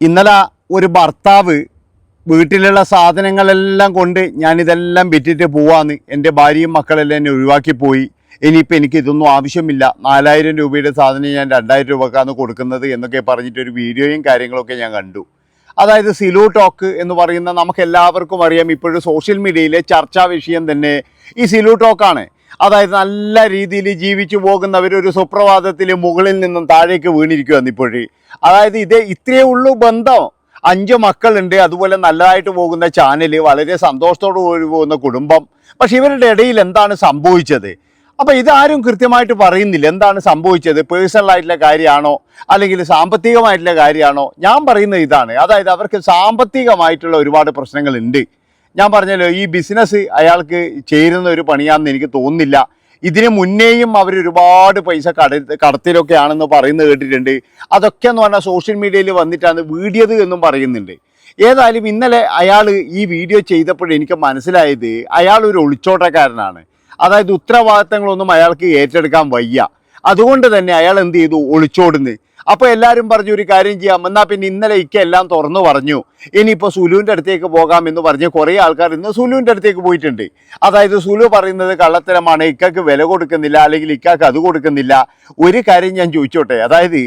ഇന്നലെ ഒരു ഭർത്താവ് വീട്ടിലുള്ള സാധനങ്ങളെല്ലാം കൊണ്ട് ഞാനിതെല്ലാം വിറ്റിട്ട് പോവാന്ന് എന്റെ ഭാര്യയും മക്കളെല്ലാം എന്നെ ഒഴിവാക്കി പോയി. ഇനിയിപ്പോൾ എനിക്ക് ഇതൊന്നും ആവശ്യമില്ല. നാലായിരം രൂപയുടെ സാധനം ഞാൻ രണ്ടായിരം രൂപക്കാണ് കൊടുക്കുന്നത് എന്നൊക്കെ പറഞ്ഞിട്ടൊരു വീഡിയോയും കാര്യങ്ങളൊക്കെ ഞാൻ കണ്ടു. അതായത് സിലു ടോക്ക് എന്ന് പറയുന്ന നമുക്ക് എല്ലാവർക്കും അറിയാം ഇപ്പോഴും സോഷ്യൽ മീഡിയയിലെ ചർച്ചാ വിഷയം തന്നെ ഈ സിലു ടോക്കാണ്. അതായത് നല്ല രീതിയിൽ ജീവിച്ചു പോകുന്നവർ ഒരു സുപ്രഭാതത്തിൽ മുകളിൽ നിന്നും താഴേക്ക് വീണിരിക്കുകയാണ് ഇപ്പോഴേ. അതായത് ഇതേ ഇത്രയേ ഉള്ളൂ ബന്ധം. അഞ്ച് മക്കളുണ്ട് അതുപോലെ നല്ലതായിട്ട് പോകുന്ന ചാനൽ വളരെ സന്തോഷത്തോടു കൂടി പോകുന്ന കുടുംബം. പക്ഷേ ഇവരുടെ ഇടയിൽ എന്താണ് സംഭവിച്ചത്? അപ്പോൾ ഇതാരും കൃത്യമായിട്ട് പറയുന്നില്ല എന്താണ് സംഭവിച്ചത്? പേഴ്സണലായിട്ടുള്ള കാര്യമാണോ? അല്ലെങ്കിൽ സാമ്പത്തികമായിട്ടുള്ള കാര്യമാണോ? ഞാൻ പറയുന്നത് ഇതാണ്. അതായത് അവർക്ക് സാമ്പത്തികമായിട്ടുള്ള ഒരുപാട് പ്രശ്നങ്ങളുണ്ട്. ഞാൻ പറഞ്ഞല്ലോ ഈ ബിസിനസ് അയാൾക്ക് ചേരുന്ന ഒരു പണിയാണെന്ന് എനിക്ക് തോന്നുന്നില്ല. ഇതിനു മുന്നേയും അവർ ഒരുപാട് പൈസ കട കടത്തിലൊക്കെ ആണെന്ന് പറയുന്നത് കേട്ടിട്ടുണ്ട്. അതൊക്കെ എന്ന് പറഞ്ഞാൽ സോഷ്യൽ മീഡിയയിൽ വന്നിട്ടാണ് വീടിയത് എന്നും പറയുന്നുണ്ട്. ഏതായാലും ഇന്നലെ അയാൾ ഈ വീഡിയോ ചെയ്തപ്പോൾ എനിക്ക് മനസ്സിലായത് അയാൾ ഒരു ഒളിച്ചോട്ടക്കാരനാണ്. അതായത് ഉത്തരവാദിത്തങ്ങളൊന്നും അയാൾക്ക് ഏറ്റെടുക്കാൻ വയ്യ. അതുകൊണ്ട് തന്നെ അയാൾ എന്ത് ചെയ്തു? ഒളിച്ചോടുന്നു. അപ്പോൾ എല്ലാവരും പറഞ്ഞു ഒരു കാര്യം ചെയ്യാം. എന്നാൽ പിന്നെ ഇന്നലെ ഇക്ക എല്ലാം തുറന്നു പറഞ്ഞു. ഇനിയിപ്പോൾ സുലുവിന്റെ അടുത്തേക്ക് പോകാം എന്ന് പറഞ്ഞ് കുറേ ആൾക്കാർ ഇന്ന് സുലുവിന്റെ അടുത്തേക്ക് പോയിട്ടുണ്ട്. അതായത് സുലു പറയുന്നത് കള്ളത്തരമാണ്. ഇക്കക്ക് വില കൊടുക്കുന്നില്ല അല്ലെങ്കിൽ ഇക്കാക്ക് അത് കൊടുക്കുന്നില്ല. ഒരു കാര്യം ഞാൻ ചോദിച്ചോട്ടെ. അതായത്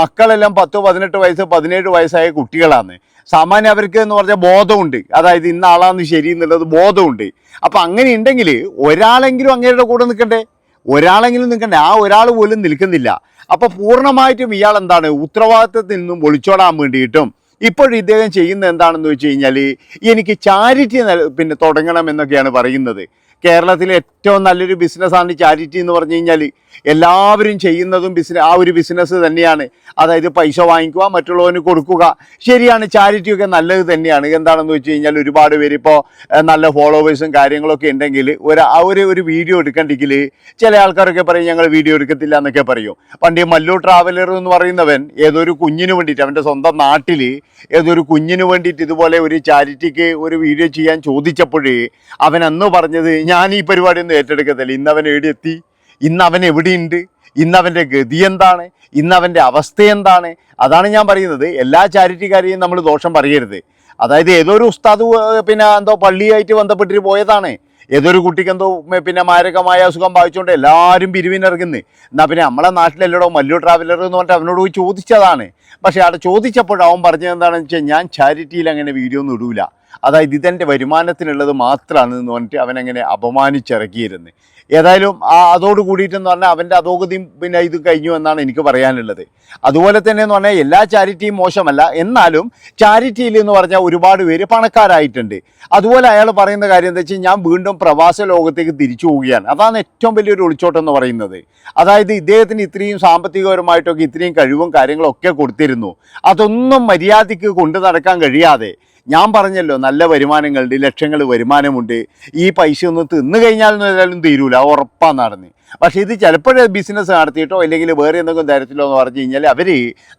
മക്കളെല്ലാം പത്ത് പതിനെട്ട് വയസ്സ് പതിനേഴ് വയസ്സായ കുട്ടികളാണ്. സാമാന്യം അവർക്ക് എന്ന് പറഞ്ഞാൽ ബോധമുണ്ട്. അതായത് ഇന്ന ആളാന്ന് ശരി എന്നുള്ളത് ബോധമുണ്ട്. അപ്പം അങ്ങനെ ഉണ്ടെങ്കിൽ ഒരാളെങ്കിലും അങ്ങയുടെ കൂടെ നിൽക്കണ്ടേ? ഒരാളെങ്കിലും നിൽക്കണ്ടേ. ആ ഒരാൾ പോലും നിൽക്കുന്നില്ല. അപ്പോൾ പൂർണമായിട്ടും ഇയാൾ എന്താണ്? ഉത്തരവാദിത്തത്തിൽ നിന്നും ഒളിച്ചോടാൻ വേണ്ടിയിട്ടും ഇപ്പോഴും ഇദ്ദേഹം ചെയ്യുന്നത് എന്താണെന്ന് വെച്ച് കഴിഞ്ഞാൽ എനിക്ക് ചാരിറ്റി പിന്നെ തുടങ്ങണം എന്നൊക്കെയാണ് പറയുന്നത്. കേരളത്തിലെ ഏറ്റവും നല്ലൊരു ബിസിനസ്സാണ് ചാരിറ്റി എന്ന് പറഞ്ഞു കഴിഞ്ഞാൽ എല്ലാവരും ചെയ്യുന്നതും ബിസിനസ് ആ ഒരു ബിസിനസ് തന്നെയാണ്. അതായത് പൈസ വാങ്ങിക്കുക മറ്റുള്ളവന് കൊടുക്കുക. ശരിയാണ് ചാരിറ്റിയൊക്കെ നല്ലത് തന്നെയാണ്. എന്താണെന്ന് വെച്ച് കഴിഞ്ഞാൽ ഒരുപാട് പേര് ഇപ്പോൾ നല്ല ഫോളോവേഴ്സും കാര്യങ്ങളൊക്കെ ഉണ്ടെങ്കിൽ ഒരു ആ ഒരു ഒരു വീഡിയോ എടുക്കണ്ടെങ്കിൽ ചില ആൾക്കാരൊക്കെ പറയും ഞങ്ങൾ വീഡിയോ എടുക്കത്തില്ല എന്നൊക്കെ പറയും. പണ്ട് ഈ മല്ലു ട്രാവലർ എന്ന് പറയുന്നവൻ ഏതൊരു കുഞ്ഞിന് വേണ്ടിയിട്ട് അവന്റെ സ്വന്തം നാട്ടിൽ ഏതൊരു കുഞ്ഞിന് വേണ്ടിയിട്ട് ഇതുപോലെ ഒരു ചാരിറ്റിക്ക് ഒരു വീഡിയോ ചെയ്യാൻ ചോദിച്ചപ്പോഴേ അവൻ അന്ന് പറഞ്ഞത് ഈ പരിപാടി ഒന്നും ഏറ്റെടുക്കത്തില്ല. ഇന്ന് അവൻ എവിടെയെത്തി? ഇന്ന് അവൻ എവിടെയുണ്ട്? ഇന്ന് അവന്റെ ഗതി എന്താണ്? ഇന്ന് അവന്റെ അവസ്ഥ എന്താണ്? അതാണ് ഞാൻ പറയുന്നത്. എല്ലാ ചാരിറ്റിക്കാരെയും നമ്മൾ ദോഷം പറയരുത്. അതായത് ഏതോ ഒരു ഉസ്താദ് പിന്നെ എന്തോ പള്ളിയായിട്ട് ബന്ധപ്പെട്ടിട്ട് പോയതാണ്. ഏതൊരു കുട്ടിക്ക് എന്തോ പിന്നെ മാരകമായ അസുഖം ബാധിച്ചുകൊണ്ട് എല്ലാവരും പിരിവിനിറങ്ങുന്നു. എന്നാൽ പിന്നെ നമ്മളെ നാട്ടിലല്ലടോ മല്ലു ട്രാവലർ എന്ന് പറഞ്ഞിട്ട് അവനോട് പോയി ചോദിച്ചതാണ്. പക്ഷേ അവിടെ ചോദിച്ചപ്പോൾ അവൻ പറഞ്ഞത് എന്താണെന്ന് വെച്ചാൽ ഞാൻ ചാരിറ്റിയിൽ അങ്ങനെ വീഡിയോ ഒന്നും ഇടൂല. അതായത് ഇതെന്റെ വരുമാനത്തിനുള്ളത് മാത്രമാണ് എന്ന് പറഞ്ഞിട്ട് അവനങ്ങനെ അപമാനിച്ചിറക്കിയിരുന്നു. ഏതായാലും ആ അതോട് കൂടിയിട്ടെന്ന് പറഞ്ഞാൽ അവന്റെ അധോഗതിയും പിന്നെ ഇത് കഴിഞ്ഞു എന്നാണ് എനിക്ക് പറയാനുള്ളത്. അതുപോലെ തന്നെ എന്ന് പറഞ്ഞാൽ എല്ലാ ചാരിറ്റിയും മോശമല്ല. എന്നാലും ചാരിറ്റിയിൽ എന്ന് പറഞ്ഞാൽ ഒരുപാട് പേര് പണക്കാരായിട്ടുണ്ട്. അതുപോലെ അയാൾ പറയുന്ന കാര്യം എന്താ വെച്ചാൽ ഞാൻ വീണ്ടും പ്രവാസ ലോകത്തേക്ക് തിരിച്ചു പോവുകയാണ്. അതാണ് ഏറ്റവും വലിയൊരു ഒളിച്ചോട്ടം എന്ന് പറയുന്നത്. അതായത് ഇദ്ദേഹത്തിന് ഇത്രയും സാമ്പത്തികപരമായിട്ടൊക്കെ ഇത്രയും കഴിവും കാര്യങ്ങളൊക്കെ കൊടുത്തിരുന്നു. അതൊന്നും മര്യാദയ്ക്ക് കൊണ്ടു നടക്കാൻ കഴിയാതെ ഞാൻ പറഞ്ഞല്ലോ നല്ല വരുമാനങ്ങളുണ്ട് ലക്ഷങ്ങൾ വരുമാനമുണ്ട്. ഈ പൈസ ഒന്ന് തിന്നു കഴിഞ്ഞാൽ ഏതായാലും തീരൂല ഉറപ്പാണ് നടന്ന്. പക്ഷേ ഇത് ചിലപ്പോഴേ ബിസിനസ് നടത്തിയിട്ടോ അല്ലെങ്കിൽ വേറെ എന്തെങ്കിലും തരത്തിലോ എന്ന് പറഞ്ഞു കഴിഞ്ഞാൽ അവർ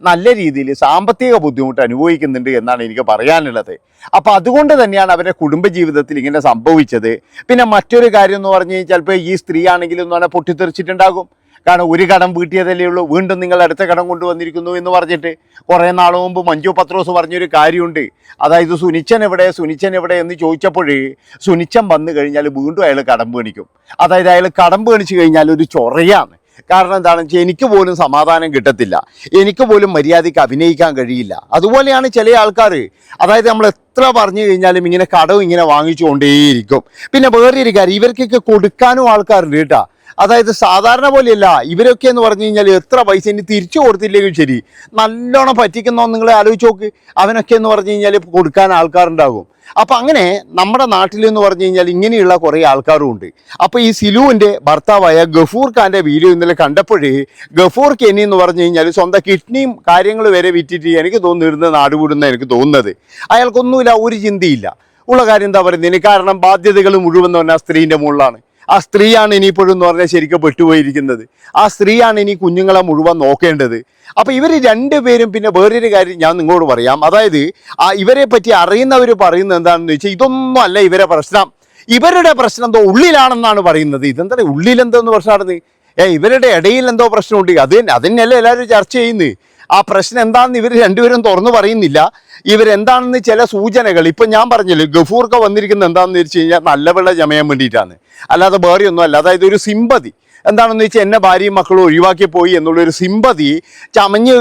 നല്ല രീതിയിൽ സാമ്പത്തിക ബുദ്ധിമുട്ട് അനുഭവിക്കുന്നുണ്ട് എന്നാണ് എനിക്ക് പറയാനുള്ളത്. അപ്പോൾ അതുകൊണ്ട് തന്നെയാണ് അവരുടെ കുടുംബജീവിതത്തിൽ ഇങ്ങനെ സംഭവിച്ചത്. പിന്നെ മറ്റൊരു കാര്യം എന്ന് പറഞ്ഞു കഴിഞ്ഞാൽ ചിലപ്പോൾ ഈ സ്ത്രീ ആണെങ്കിലും എന്ന് പറഞ്ഞാൽ പൊട്ടിത്തെറിച്ചിട്ടുണ്ടാകും. കാരണം ഒരു കടം വീട്ടിയതല്ലേ ഉള്ളൂ. വീണ്ടും നിങ്ങൾ അടുത്ത കടം കൊണ്ടുവന്നിരിക്കുന്നു എന്ന് പറഞ്ഞിട്ട് കുറേ നാൾ മുമ്പ് മഞ്ജു പത്രോസ് പറഞ്ഞൊരു കാര്യമുണ്ട്. അതായത് സുനിച്ചൻ എവിടെ സുനിച്ചൻ എവിടെ എന്ന് ചോദിച്ചപ്പോൾ സുനിച്ചൻ വന്നു കഴിഞ്ഞാൽ വീണ്ടും അയാൾ കടം പേണിക്കും അതായത് അയാൾ കടം പേണിച്ച് കഴിഞ്ഞാൽ ഒരു ചൊറയാണ്. കാരണം എന്താണെന്ന് വെച്ചാൽ എനിക്ക് പോലും സമാധാനം കിട്ടത്തില്ല. എനിക്ക് പോലും മര്യാദയ്ക്ക് അഭിനയിക്കാൻ കഴിയില്ല. അതുപോലെയാണ് ചില ആൾക്കാർ അതായത് നമ്മൾ എത്ര പറഞ്ഞു കഴിഞ്ഞാലും ഇങ്ങനെ കടവും ഇങ്ങനെ വാങ്ങിച്ചുകൊണ്ടേയിരിക്കും. പിന്നെ വേറെ ഒരു കാര്യം ഇവർക്കൊക്കെ കൊടുക്കാനും ആൾക്കാരുണ്ട് കേട്ടാ. അതായത് സാധാരണ പോലെയല്ല. ഇവരൊക്കെ എന്ന് പറഞ്ഞു കഴിഞ്ഞാൽ എത്ര പൈസ ഇനി തിരിച്ചു കൊടുത്തില്ലെങ്കിൽ ശരി. നല്ലോണം പറ്റിക്കുന്നോ നിങ്ങൾ ആലോചിച്ച് നോക്ക്. അവനൊക്കെ എന്ന് പറഞ്ഞു കഴിഞ്ഞാൽ കൊടുക്കാൻ ആൾക്കാരുണ്ടാകും. അപ്പം അങ്ങനെ നമ്മുടെ നാട്ടിൽ എന്ന് പറഞ്ഞു കഴിഞ്ഞാൽ ഇങ്ങനെയുള്ള കുറേ ആൾക്കാരും ഉണ്ട് അപ്പോൾ ഈ സിലുവിന്റെ ഭർത്താവായ ഗഫൂർ ഖാന്റെ വീഡിയോ ഇന്നലെ കണ്ടപ്പോഴേ ഗഫൂർ കെനി എന്ന് പറഞ്ഞു കഴിഞ്ഞാൽ സ്വന്തം കിഡ്നിയും കാര്യങ്ങൾ വരെ വിറ്റിട്ട് എനിക്ക് തോന്നിയിരുന്ന നാട് വിടുന്ന എനിക്ക് തോന്നുന്നത്. അയാൾക്കൊന്നുമില്ല ഒരു ചിന്തയില്ല. ഉള്ള കാര്യം എന്താ പറയുന്നത്? കാരണം ബാധ്യതകൾ മുഴുവൻ തന്നെ സ്ത്രീന്റെ മുകളിലാണ്. ആ സ്ത്രീയാണ് ഇനിയിപ്പോഴും എന്ന് പറഞ്ഞാൽ ശരിക്കും പെട്ടുപോയിരിക്കുന്നത്. ആ സ്ത്രീയാണ് ഇനി കുഞ്ഞുങ്ങളെ മുഴുവൻ നോക്കേണ്ടത്. അപ്പം ഇവർ രണ്ടുപേരും പിന്നെ വേറൊരു കാര്യം ഞാൻ നിങ്ങളോട് പറയാം. അതായത് ആ ഇവരെ പറ്റി അറിയുന്നവർ പറയുന്നത് എന്താണെന്ന് വെച്ചാൽ ഇതൊന്നും അല്ല ഇവരെ പ്രശ്നം. ഇവരുടെ പ്രശ്നം എന്തോ ഉള്ളിലാണെന്നാണ് പറയുന്നത്. ഇതെന്താ ഉള്ളിൽ എന്തോന്ന് പ്രശ്നമാണെന്ന്. ഏ ഇവരുടെ ഇടയിൽ എന്തോ പ്രശ്നമുണ്ട്. അത് തന്നെ എല്ലാവരും ചർച്ച ചെയ്യുന്നത്. ആ പ്രശ്നം എന്താണെന്ന് ഇവർ രണ്ടുപേരും തുറന്നു പറയുന്നില്ല. ഇവരെന്താണെന്ന് ചില സൂചനകൾ ഇപ്പം ഞാൻ പറഞ്ഞില്ലേ ഗഫൂർക്ക വന്നിരിക്കുന്നത് എന്താണെന്ന് വെച്ച് കഴിഞ്ഞാൽ നല്ല വെള്ള ചമയാൻ വേണ്ടിയിട്ടാണ്. അല്ലാതെ വേറെ ഒന്നും അല്ല അതായത് ഒരു സിമ്പതി. എന്താണെന്ന് വെച്ചാൽ എന്നെ ഭാര്യയും മക്കളും ഒഴിവാക്കി പോയി എന്നുള്ളൊരു സിമ്പതി ചമഞ്ഞ്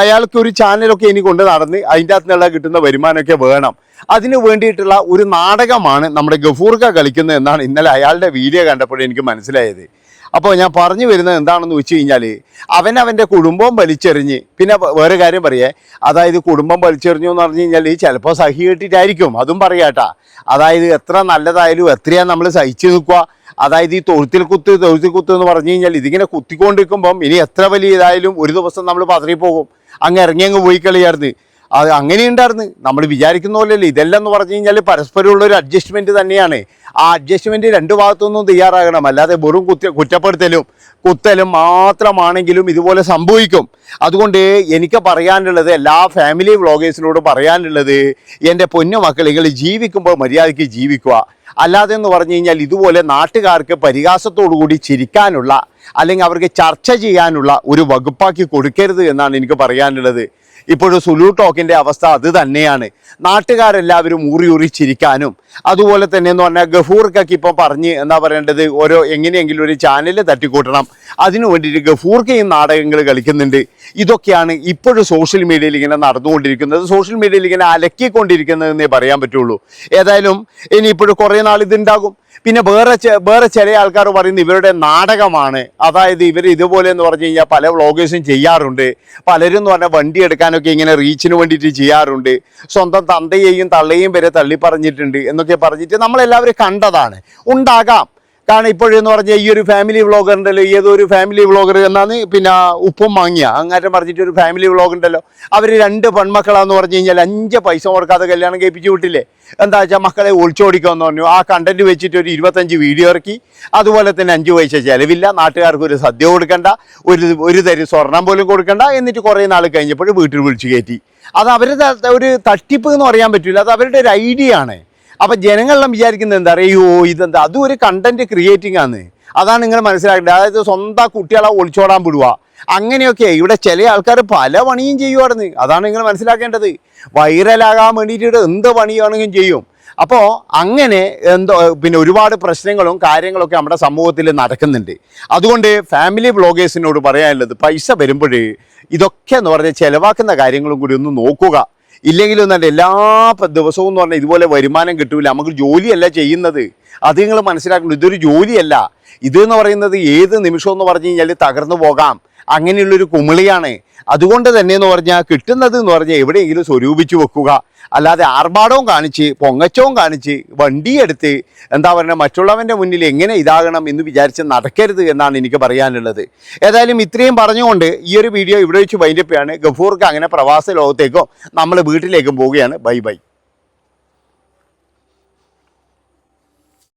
അയാൾക്ക് ഒരു ചാനലൊക്കെ ഇനി കൊണ്ട് നടന്ന് അതിന്റെ അകത്ത് നിന്നുള്ള കിട്ടുന്ന വരുമാനമൊക്കെ വേണം. അതിന് വേണ്ടിയിട്ടുള്ള ഒരു നാടകമാണ് നമ്മുടെ ഗഫൂർക്ക കളിക്കുന്നത് എന്നാണ് ഇന്നലെ അയാളുടെ വീഡിയോ കണ്ടപ്പോൾ എനിക്ക് മനസ്സിലായത്. അപ്പോൾ ഞാൻ പറഞ്ഞു വരുന്നത് എന്താണെന്ന് വെച്ച് കഴിഞ്ഞാൽ അവൻ അവന്റെ കുടുംബം വലിച്ചെറിഞ്ഞ് പിന്നെ വേറെ കാര്യം പറയേ. അതായത് കുടുംബം വലിച്ചെറിഞ്ഞു എന്ന് പറഞ്ഞു കഴിഞ്ഞാൽ ചിലപ്പോൾ സഹി കെട്ടിട്ടായിരിക്കും. അതും പറയാട്ടാ അതായത് എത്ര നല്ലതായാലും എത്രയാ നമ്മൾ സഹിച്ചു നിൽക്കുക. അതായത് ഈ തൊഴുത്തിൽ കുത്ത് തൊഴുത്തിൽ കുത്ത് എന്ന് പറഞ്ഞു കഴിഞ്ഞാൽ ഇതിങ്ങനെ കുത്തിക്കൊണ്ടിരിക്കുമ്പം ഇനി എത്ര വലിയ ഇതായാലും ഒരു ദിവസം നമ്മൾ പതറിപ്പോകും. പോകും അങ്ങ് ഇറങ്ങി അങ്ങ് പോയി കളിയായിരുന്നു. അത് അങ്ങനെ ഉണ്ടായിരുന്നു നമ്മൾ വിചാരിക്കുന്ന പോലെയല്ല. ഇതെല്ലാം എന്ന് പറഞ്ഞു കഴിഞ്ഞാൽ പരസ്പരമുള്ള ഒരു അഡ്ജസ്റ്റ്മെന്റ് തന്നെയാണ്. ആ അഡ്ജസ്റ്റ്മെന്റ് രണ്ട് ഭാഗത്തുനിന്നും തയ്യാറാകണം. അല്ലാതെ വെറും കുറ്റ കുറ്റപ്പെടുത്തലും കുത്തലും മാത്രമാണെങ്കിലും ഇതുപോലെ സംഭവിക്കും. അതുകൊണ്ട് എനിക്ക് പറയാനുള്ളത് എല്ലാ ഫാമിലി വ്ളോഗേഴ്സിനോട് പറയാനുള്ളത് എന്റെ പൊന്നു മക്കളികൾ ജീവിക്കുമ്പോൾ മര്യാദയ്ക്ക് ജീവിക്കുക. അല്ലാതെ എന്ന് പറഞ്ഞു കഴിഞ്ഞാൽ ഇതുപോലെ നാട്ടുകാർക്ക് പരിഹാസത്തോടു കൂടി ചിരിക്കാനുള്ള അല്ലെങ്കിൽ അവർക്ക് ചർച്ച ചെയ്യാനുള്ള ഒരു വകുപ്പാക്കി കൊടുക്കരുത് എന്നാണ് എനിക്ക് പറയാനുള്ളത്. ഇപ്പോഴും സുലു ടോക്കിന്റെ അവസ്ഥ അത് തന്നെയാണ്. നാട്ടുകാരെല്ലാവരും ഊറി ഊറി ചിരിക്കാനും അതുപോലെ തന്നെ എന്ന് പറഞ്ഞാൽ ഗഫൂർക്കൊക്കെ ഇപ്പോൾ പറഞ്ഞ് എന്താ പറയേണ്ടത് ഓരോ എങ്ങനെയെങ്കിലും ഒരു ചാനൽ തട്ടിക്കൂട്ടണം. അതിനു വേണ്ടിയിട്ട് ഗഫൂർക്കയും നാടകങ്ങൾ കളിക്കുന്നുണ്ട്. ഇതൊക്കെയാണ് ഇപ്പോഴും സോഷ്യൽ മീഡിയയിൽ ഇങ്ങനെ നടന്നുകൊണ്ടിരിക്കുന്നത്. സോഷ്യൽ മീഡിയയിൽ ഇങ്ങനെ അലക്കിക്കൊണ്ടിരിക്കുന്നതെന്നേ പറയാൻ പറ്റുള്ളൂ. ഏതായാലും ഇനി ഇപ്പോഴും കുറേ നാൾ ഇതുണ്ടാകും. പിന്നെ വേറെ വേറെ ചില ആൾക്കാർ പറയുന്നത് ഇവരുടെ നാടകമാണ്. അതായത് ഇവർ ഇതുപോലെ എന്ന് പറഞ്ഞു കഴിഞ്ഞാൽ പല വ്ളോഗേഴ്സും ചെയ്യാറുണ്ട്. പലരും എന്ന് പറഞ്ഞാൽ വണ്ടി എടുക്കാനൊക്കെ ഇങ്ങനെ റീച്ചിന് വേണ്ടിയിട്ട് ചെയ്യാറുണ്ട്. സ്വന്തം തന്തയെയും തള്ളയെയും വരെ തള്ളി പറഞ്ഞിട്ടുണ്ട് എന്നൊക്കെ പറഞ്ഞിട്ട് നമ്മളെല്ലാവരും കണ്ടതാണ്. ഉണ്ടാകാം. കാരണം ഇപ്പോഴെന്ന് പറഞ്ഞാൽ ഈ ഒരു ഫാമിലി വ്ളോഗർ ഉണ്ടല്ലോ ഏതോ ഒരു ഫാമിലി വ്ളോഗർ എന്നാണ് പിന്നെ ഉപ്പും വാങ്ങിയ അങ്ങാറ്റം പറഞ്ഞിട്ട് ഒരു ഫാമിലി വ്ളോഗ് ഉണ്ടല്ലോ. അവർ രണ്ട് പെൺമക്കളാന്ന് പറഞ്ഞു കഴിഞ്ഞാൽ അഞ്ച് പൈസ കൊടുക്കാതെ കല്യാണം കഴിപ്പിച്ച് വിട്ടില്ലേ? എന്താ വെച്ചാൽ മക്കളെ ഒളിച്ചോടിക്കാന്ന് പറഞ്ഞു. ആ കണ്ടന്റ് വെച്ചിട്ട് ഒരു ഇരുപത്തഞ്ച് വീഡിയോ ഇറക്കി. അതുപോലെ തന്നെ അഞ്ച് പൈസ ചിലവില്ല. നാട്ടുകാർക്ക് ഒരു സദ്യ കൊടുക്കണ്ട. ഒരു ഒരു തരി സ്വർണം പോലും കൊടുക്കണ്ട. എന്നിട്ട് കുറേ നാൾ കഴിഞ്ഞപ്പോൾ വീട്ടിൽ വിളിച്ചു കയറ്റി. അത് അവരുടെ ഒരു തട്ടിപ്പ് എന്ന് പറയാൻ പറ്റില്ല അത് അവരുടെ ഒരു ഐഡിയ ആണ്. അപ്പൊ ജനങ്ങളെല്ലാം വിചാരിക്കുന്നത് എന്താ അയ്യോ ഇതെന്താ? അതും ഒരു കണ്ടന്റ് ക്രിയേറ്റിംഗ് ആണ്. അതാണ് നിങ്ങൾ മനസ്സിലാക്കേണ്ടത്. അതായത് സ്വന്തം കുട്ടികളെ ഒളിച്ചോടാൻ വിടുക. അങ്ങനെയൊക്കെ ഇവിടെ ചില ആൾക്കാർ പല പണിയും ചെയ്യുമായിരുന്നു അതാണ് നിങ്ങൾ മനസ്സിലാക്കേണ്ടത്. വൈറലാകാൻ വേണ്ടിയിട്ട് എന്ത് പണിയാണെങ്കിലും ചെയ്യും. അപ്പോൾ അങ്ങനെ എന്തോ പിന്നെ ഒരുപാട് പ്രശ്നങ്ങളും കാര്യങ്ങളൊക്കെ നമ്മുടെ സമൂഹത്തിൽ നടക്കുന്നുണ്ട്. അതുകൊണ്ട് ഫാമിലി ബ്ലോഗേഴ്സിനോട് പറയാനുള്ളത് പൈസ വരുമ്പോൾ ഇതൊക്കെ എന്ന് പറഞ്ഞാൽ ചിലവാക്കുന്ന കാര്യങ്ങളും കൂടി ഒന്ന് നോക്കുക. ഇല്ലെങ്കിലും നല്ല എല്ലാ ദിവസവും എന്ന് പറഞ്ഞാൽ ഇതുപോലെ വരുമാനം കിട്ടൂല. നമുക്ക് ജോലിയല്ല ചെയ്യുന്നത്. അത് നിങ്ങൾ മനസ്സിലാക്കണം. ഇതൊരു ജോലിയല്ല. ഇതെന്ന് പറയുന്നത് ഏത് നിമിഷം എന്ന് പറഞ്ഞു കഴിഞ്ഞാൽ തകർന്നു പോകാം. അങ്ങനെയുള്ളൊരു കുമിളിയാണ്. അതുകൊണ്ട് തന്നെ എന്ന് പറഞ്ഞാൽ കിട്ടുന്നത് എന്ന് പറഞ്ഞാൽ എവിടെയെങ്കിലും സ്വരൂപിച്ച് വെക്കുക. അല്ലാതെ ആർഭാടവും കാണിച്ച് പൊങ്ങച്ചവും കാണിച്ച് വണ്ടിയെടുത്ത് എന്താ പറയുക മറ്റുള്ളവന്റെ മുന്നിൽ എങ്ങനെ ഇതാകണം എന്ന് വിചാരിച്ച് നടക്കരുത് എന്നാണ് എനിക്ക് പറയാനുള്ളത്. ഏതായാലും ഇത്രയും പറഞ്ഞുകൊണ്ട് ഈ ഒരു വീഡിയോ ഇവിടെ വെച്ച് വൈൻഡപ്പ് ആണ് ഗഫൂർക്ക് അങ്ങനെ പ്രവാസ ലോകത്തേക്കോ നമ്മൾ വീട്ടിലേക്കും പോവുകയാണ്. Bye bye.